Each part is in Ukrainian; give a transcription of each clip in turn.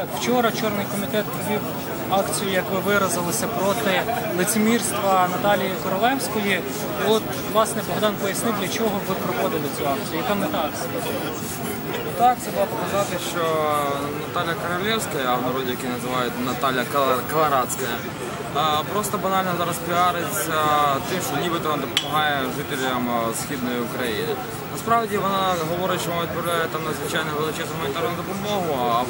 Так, вчора Чорний комітет провів акцію, як ви виразилися, проти лицемірства Наталії Королевської. От, власне, Богдан пояснив, для чого ви проводили цю акцію. Яка мета акції? Так, це було показати, що Наталя Королевська, а в народі які називають Наталя Колорадська, просто банально зараз піариться тим, що нібито вона допомагає жителям Східної України. Насправді вона говорить, що вона відправляє там надзвичайно величезну гуманітарну допомогу, а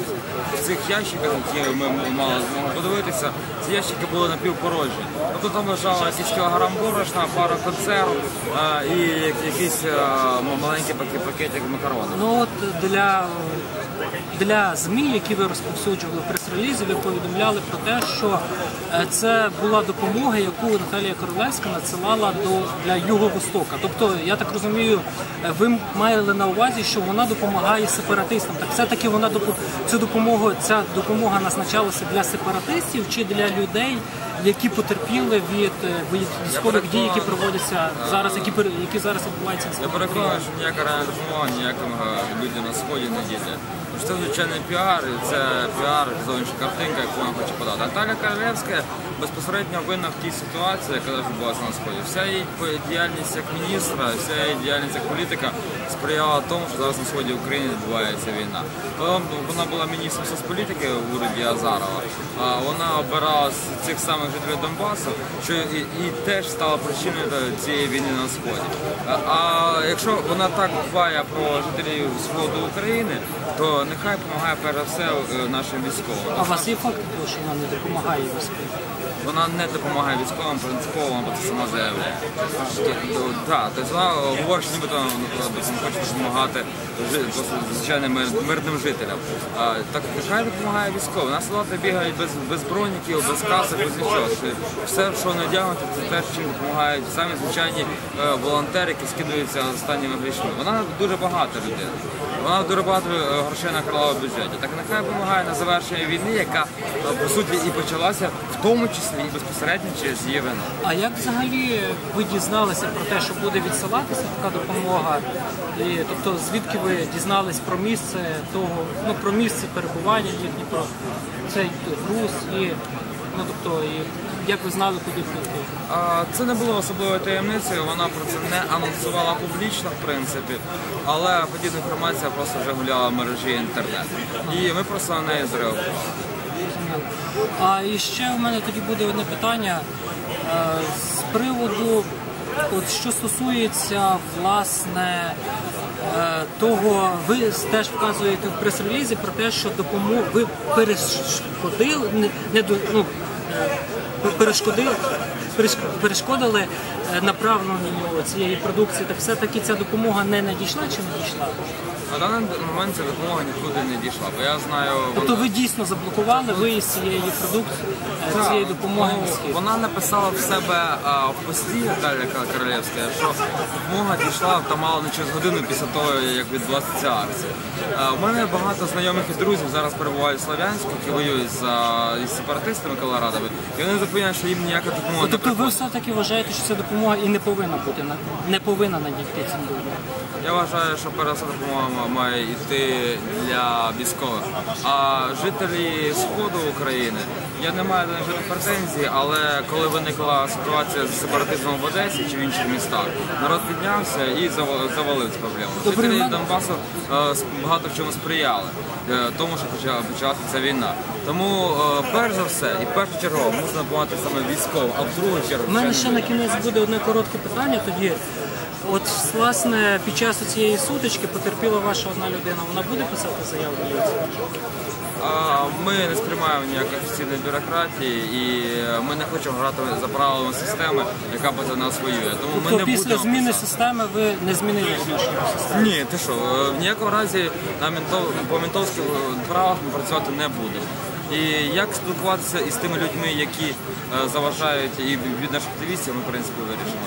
в цих ящиках, які ми мали змогу подивитися, ці ящики були напівпорожні. Тобто там лежала якийсь кілограм борошна, пара консерв а, і якийсь а, маленький пакетик макарону. Ну от для, для ЗМІ, які ви розповсюджували в прес-релізі, ви повідомляли про те, що е, це була допомога, яку Наталія Королевська надсилала до для Юго-Востока. Тобто, я так розумію, е, ви мали на увазі, що вона допомагає сепаратистам. Так все-таки вона цю допомогу, ця допомога назначалася для сепаратистів чи для людей, які потерпіли від е, військових дій, які проводяться зараз, які які зараз відбуваються Я переконаний, що ніяка реальна допомога ніяким людям на сході не діє. Це звичайний піар, і це піар, зовнішня картинка, яку вона хоче подати. Наталя Королевська безпосередньо винна в тій ситуації, яка зараз відбулася на сході. Вся її діяльність як міністра, вся її діяльність як політика сприяла тому, що зараз на сході України відбувається війна. Коли вона була міністром соцполітики в уряді Азарова, а вона обирала цих самих жителів Донбасу, що і, і теж стала причиною цієї війни на сході. А, а якщо вона так дбає про жителів сходу України, то the car допомагає перш все нашим військовим. А у вас є факт що вона не допомагає військовим? Вона не допомагає військовим принципово, про це сама заявляє. Так, тобто вона говорить, що нібито хоче допомагати звичайним мирним жителям. А, Так нехай допомагає військовим. У нас солдати бігають без, без броніків, без касок, без нічого. Все, що вони одягнуті, це те, чим допомагають самі звичайні е, волонтери, які скидаються останніми грішми. Вона дуже багата людина. Вона дуже багато е, грошей накрала в бюджеті. Так нехай допомагає на завершення війни, яка е, по суті і почалася в тому числі і безпосередньо через її вину. А як взагалі ви дізналися про те, що буде відсилатися така допомога? І, тобто, звідки ви дізнались про місце того, ну про місце перебування їхні, про цей груз і ну тобто, і як ви знали, куди прийти? Це не було особливою таємницею, вона про це не анонсувала публічно, в принципі, але подібна інформація просто вже гуляла в мережі інтернет. І ми просто на неї зреагували. А і ще у мене тоді буде одне питання е, з приводу, от що стосується власне е, того, ви теж вказуєте в прес-релізі про те, що допомогу ви перешкодили, не, не до- ну, е, перешкодили. переш- Перешкодили е, направленню цієї продукції, так все-таки ця допомога не надійшла чи надійшла? На даний момент ця допомога нікуди не дійшла, бо я знаю. Тобто ви дійсно заблокували виїзд цієї продукції, Так, цієї допомоги ну, на схід? Вона написала в себе а, в пості Наталія Королевська, що допомога дійшла там мало не через годину після того, як відбулася ця акція. А, у мене багато знайомих і друзів зараз перебувають в Слов'янську, які воюють із сепаратистами Колорадові, і вони запевняють, що їм ніяка допомога не Тобто ви приходить. все-таки вважаєте, що ця допомога і не повинна бути не повинна надійти цим людям? Я вважаю, що перша допомога має йти для військових. А жителі сходу України я не маю до них жодних претензій, але коли виникла ситуація з сепаратизмом в Одесі чи в інших містах, народ піднявся і зава- завалив цю проблему. Жителі Донбасу е, багато в чому сприяли е, тому, що почала почалася ця війна. Тому е, перш за все і першочергово мусимо допомагати саме військовим, а в другу чергу У мене ще на кінець буде одне коротке питання тоді. От власне під час цієї сутички потерпіла ваша одна людина. Вона буде писати заяву? А, Ми не сприймаємо ніякої офіційної бюрократії і е, ми не хочемо грати за правилами системи, яка проти нас воює. Тому ми Тобто не після будемо зміни писати. системи ви не змінили відношення до системи? Ні, ти що, е, в ніякому разі на ментов, по ментовських е, правах ми працювати не будемо. І як спілкуватися із тими людьми, які е, заважають і від наших активістів, ми в принципі вирішимо.